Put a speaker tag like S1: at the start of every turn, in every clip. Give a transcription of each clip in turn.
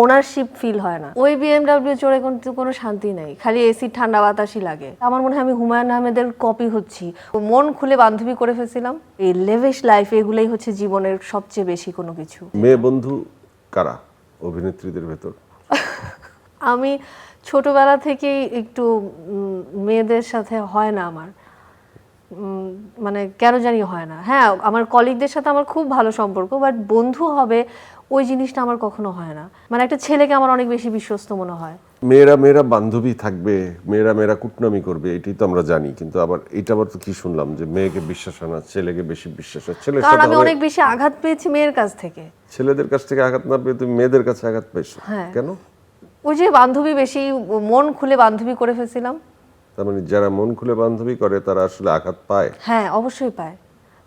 S1: Ownership feel হয় না। ওই বিএমডাব্লিউ চড়ে কিন্তু কোনো শান্তি নেই। খালি এসি ঠান্ডা বাতাসই লাগে। আমার মনে হয় আমি হুমায়ুন আহমেদের কপি হচ্ছি। মন খুলে বান্ধবী করে ফেলছিলাম। এই লেভিশ লাইফ এগুলোই হচ্ছে জীবনের সবচেয়ে বেশি কোনো কিছু।
S2: মেয়ে বন্ধু কারা অভিনেত্রীদের ভেতর?
S1: আমি ছোটবেলা থেকেই একটু মেয়েদের সাথে হয় না আমার। মানে কেন জানি হয় না। হ্যাঁ আমার কলিগদের সাথে আমার খুব ভালো সম্পর্ক বাট বন্ধু হবে ওই জিনিসটা আমার কখনো হয় না। মানে একটা ছেলেকে আমার অনেক বেশি বিশ্বস্ত মনে হয়।
S2: মেয়েরা মেয়েরা বান্ধবী থাকবে মেয়েরা মেয়েরা কুটনামি করবে এটাই তো আমরা জানি। কিন্তু আবার এটা আবার তো কি শুনলাম যে মেয়েকে বিশ্বাস না ছেলেকে বেশি বিশ্বাস হয়। ছেলের
S1: কারণ
S2: সাথে
S1: আমি অনেক বেশি আঘাত পেয়েছি মেয়ের কাছ থেকে।
S2: ছেলেদের কাছ থেকে আঘাত না পেয়ে তুমি মেয়েদের কাছে আঘাত পেয়েছ?
S1: হ্যাঁ।
S2: কেন?
S1: ওই যে বান্ধবী বেশি মন খুলে বান্ধবী করে ফেলছিলাম।
S2: তার মানে যারা মন খুলে বান্ধবী করে তারা আসলে আঘাত পায়।
S1: হ্যাঁ অবশ্যই পায়।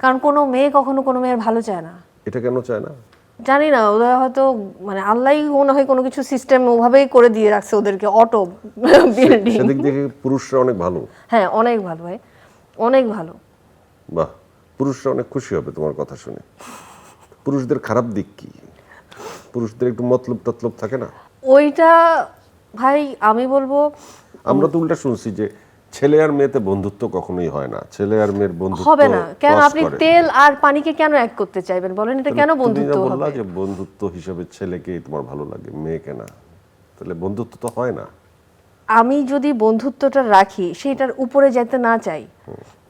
S1: কারণ কোনো মেয়ে কখনো কোনো মেয়ের ভালো চায় না।
S2: এটা কেন চায় না?
S1: জানি না ওরা হয়তো মানে আল্লাহ মনে হয় কোনো কিছু সিস্টেম ওভাবেই করে দিয়ে রাখছে ওদেরকে অটো বিল্ডিং
S2: সেদিক থেকে পুরুষরা অনেক ভালো।
S1: হ্যাঁ অনেক ভালো ভাই অনেক ভালো।
S2: বাহ পুরুষরা অনেক খুশি হবে তোমার কথা শুনে। পুরুষদের খারাপ দিক কি? পুরুষদের একটু মতলব ততলব থাকে না?
S1: ওইটা ভাই আমি বলব
S2: আমরা তো উল্টা শুনছি যে ছেলে আর মেয়েতে বন্ধুত্ব কখনোই হয় না। ছেলে আর মেয়ের বন্ধুত্ব
S1: হবে না। কেন? আপনি তেল আর পানিকে কেন এক করতে চাইবেন বলেন? এটা কেন বন্ধুত্ব
S2: যা বললা যে বন্ধুত্ব হিসেবে ছেলেকে তোমার ভালো লাগে মেয়েকে না। তাহলে বন্ধুত্ব তো হয় না।
S1: আমি যদি বন্ধুত্বটা রাখি সেটার উপরে যেতে না চাই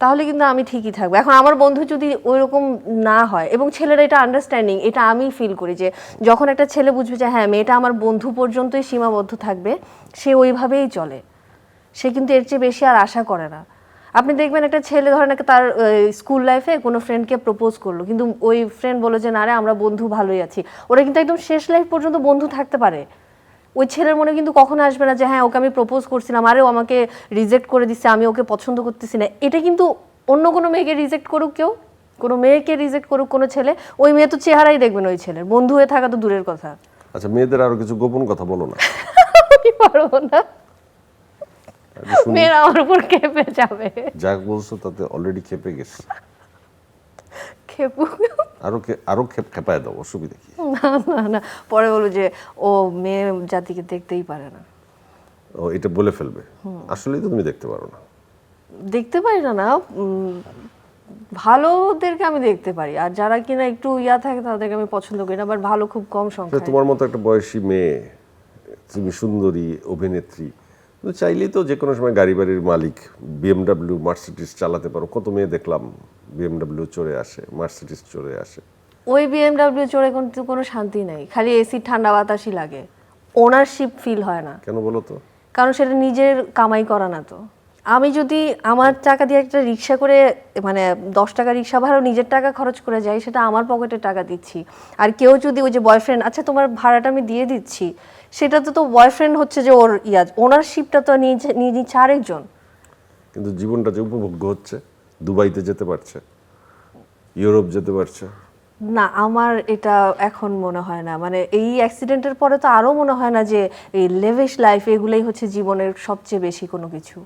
S1: তাহলে কিন্তু আমি ঠিকই থাকব। এখন আমার বন্ধু যদি ওইরকম না হয় এবং ছেলেরা এটা আন্ডারস্ট্যান্ডিং এটা আমি ফিল করি যে যখন একটা ছেলে বুঝবে যে হ্যাঁ মেয়েটা আমার বন্ধু পর্যন্তই সীমাবদ্ধ থাকবে সে ওইভাবেই চলে। সে কিন্তু এর চেয়ে বেশি আর আশা করে না। আপনি দেখবেন একটা ছেলে ধরেন তার স্কুল লাইফে কোনো ফ্রেন্ডকে প্রপোজ করল। কিন্তু ওই ফ্রেন্ড বলে যে না রে আমরা বন্ধু ভালোই আছি। ওরা কিন্তু একদম শেষ লাইফ পর্যন্ত বন্ধু থাকতে পারে। ওই ছেলের মনে কিন্তু কখনো আসবে না যে হ্যাঁ ওকে আমি প্রপোজ করছিলাম আরে ও আমাকে রিজেক্ট করে দিচ্ছে আমি ওকে পছন্দ করতেছি না। এটা কিন্তু অন্য কোনো মেয়েকে রিজেক্ট করুক কেউ কোনো মেয়েকে রিজেক্ট করুক কোনো ছেলে ওই মেয়ে তো চেহারাই দেখবেন ওই ছেলের। বন্ধু হয়ে থাকা তো দূরের কথা।
S2: আচ্ছা মেয়েদের আরও কিছু গোপন কথা বলো না।
S1: পারব না। মেয়েরা আমার উপর কেঁপে যাবে।
S2: যা বলছো তাতে অলরেডি খেপে গেছে।
S1: খেপু
S2: আরও আরও খেপ খেপায় দাও অসুবিধা কি?
S1: না না না। পরে বলব যে ও মেয়ে জাতিকে দেখতেই পারে না।
S2: ও এটা বলে ফেলবে? আসলেই তো তুমি দেখতে পারো না।
S1: দেখতে পারি না না। ভালোদেরকে আমি দেখতে পারি। আর যারা কিনা একটু ইয়া থাকে তাদেরকে আমি পছন্দ করি না বাট ভালো খুব কম সংখ্যা
S2: তোমার মতো একটা বয়সী মেয়ে তুমি সুন্দরী অভিনেত্রী তুমি চাইলেই তো যে কোনো সময় গাড়ি বাড়ির মালিক বিএমডাব্লিউ মার্সিডিস চালাতে পারো। কত মেয়ে দেখলাম বিএমডাব্লিউ চড়ে আসে মার্সিডিস চড়ে আসে।
S1: ওই বিএমডাব্লিউ চড়ে কিন্তু কোনো শান্তি নেই। খালি এসি ঠান্ডা বাতাসই লাগে। ওনারশিপ ফিল হয় না।
S2: কেন বলো তো?
S1: কারণ সেটা নিজের কামাই করা না তো। আমি যদি আমার টাকা দিয়ে একটা রিক্সা করে মানে দশ টাকা রিক্সা ভাড়া নিজের টাকা খরচ করে যাই, সেটা আমার পকেটে টাকা দিচ্ছি। আর কেউ যদি ওই যে বয়ফ্রেন্ড আচ্ছা তোমার ভাড়াটা আমি দিয়ে দিচ্ছি, সেটা তো বয়ফ্রেন্ড হচ্ছে যে ওর ইয়া ওনারশিপটা তো নিয়ে নিচ্ছে আরেকজন।
S2: কিন্তু জীবনটা যে উপভোগ্য হচ্ছে, দুবাইতে যেতে পারছে, ইউরোপ যেতে পারছে
S1: না আমার এটা এখন মনে হয় না। মানে এই অ্যাক্সিডেন্টের পরে তো আরও মনে হয় না যে এই লেভেশ লাইফ এগুলাই হচ্ছে জীবনের সবচেয়ে বেশি কোনো কিছু।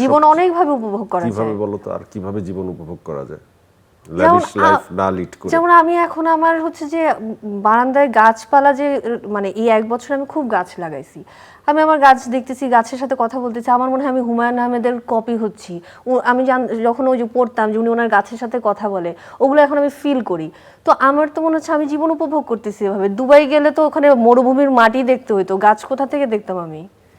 S1: জীবন অনেকভাবে উপভোগ করা
S2: কীভাবে
S1: যায়।
S2: বলো তো আর কীভাবে জীবন উপভোগ করা যায়?
S1: যেমন
S2: লাইফ না লিড করে।
S1: যেমন আমি এখন আমার হচ্ছে যে বারান্দায় গাছপালা যে মানে এই এক বছর আমি খুব গাছ লাগাইছি। আমি আমার গাছ দেখতেছি গাছের সাথে কথা বলতেছি আমার মনে হয় আমি হুমায়ুন আহমেদের কপি হচ্ছি। আমি যখন ওই যে পড়তাম যে উনি ওনার গাছের সাথে কথা বলে ওগুলো এখন আমি ফিল করি। তো আমার তো মনে হচ্ছে আমি জীবন উপভোগ করতেছি এভাবে। দুবাই গেলে তো ওখানে মরুভূমির মাটি দেখতে হইতো গাছ কোথা থেকে দেখতাম আমি?